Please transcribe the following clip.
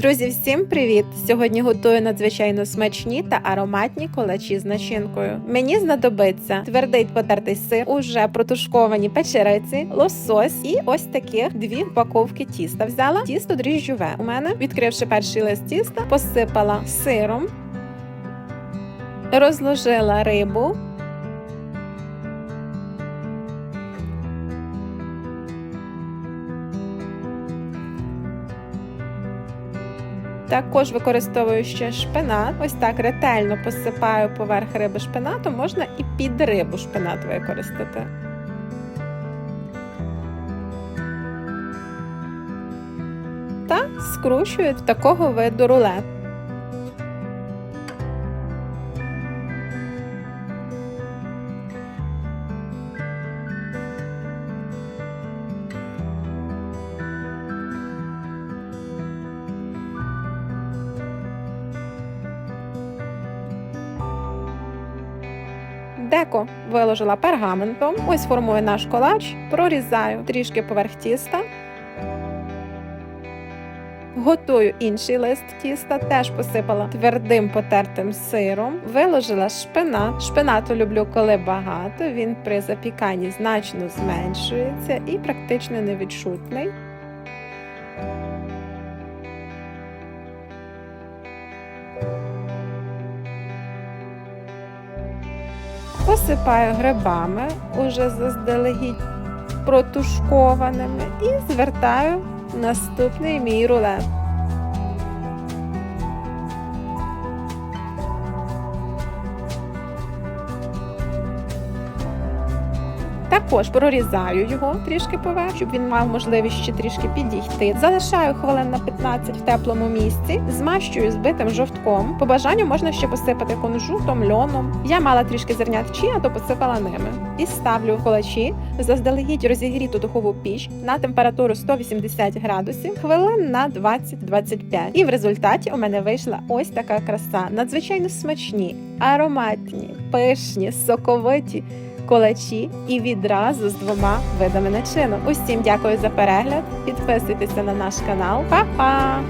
Друзі, всім привіт! Сьогодні готую надзвичайно смачні та ароматні колачі з начинкою. Мені знадобиться твердий потертий сир, уже протушковані печериці, лосось і ось таких дві упаковки тіста. Взяла тісто дріжджове. У мене, відкривши перший лист тіста, посипала сиром, розложила рибу. Також використовую ще шпинат. Ось так ретельно посипаю поверх риби шпинату, можна і під рибу шпинат використати. Та скручую в такого виду рулет. Деко виложила пергаментом. Ось формую наш колач, прорізаю трішки поверх тіста. Готую інший лист тіста, теж посипала твердим потертим сиром, виложила шпинат. Шпинату люблю, коли багато. Він при запіканні значно зменшується і практично невідчутний. Посипаю грибами, уже заздалегідь протушкованими, і звертаю наступний мій рулет. Також прорізаю його трішки поверх, щоб він мав можливість ще трішки підійти. Залишаю хвилин на 15 в теплому місці, змащую збитим жовтком. По бажанню можна ще посипати кунжутом, льоном. Я мала трішки зернят чия, то посипала ними. І ставлю в колачі заздалегідь розігріту духову піч на температуру 180 градусів, хвилин на 20-25. І в результаті у мене вийшла ось така краса. Надзвичайно смачні, ароматні, пишні, соковиті колачі і відразу з двома видами начину. Усім дякую за перегляд. Підписуйтеся на наш канал. Па-па!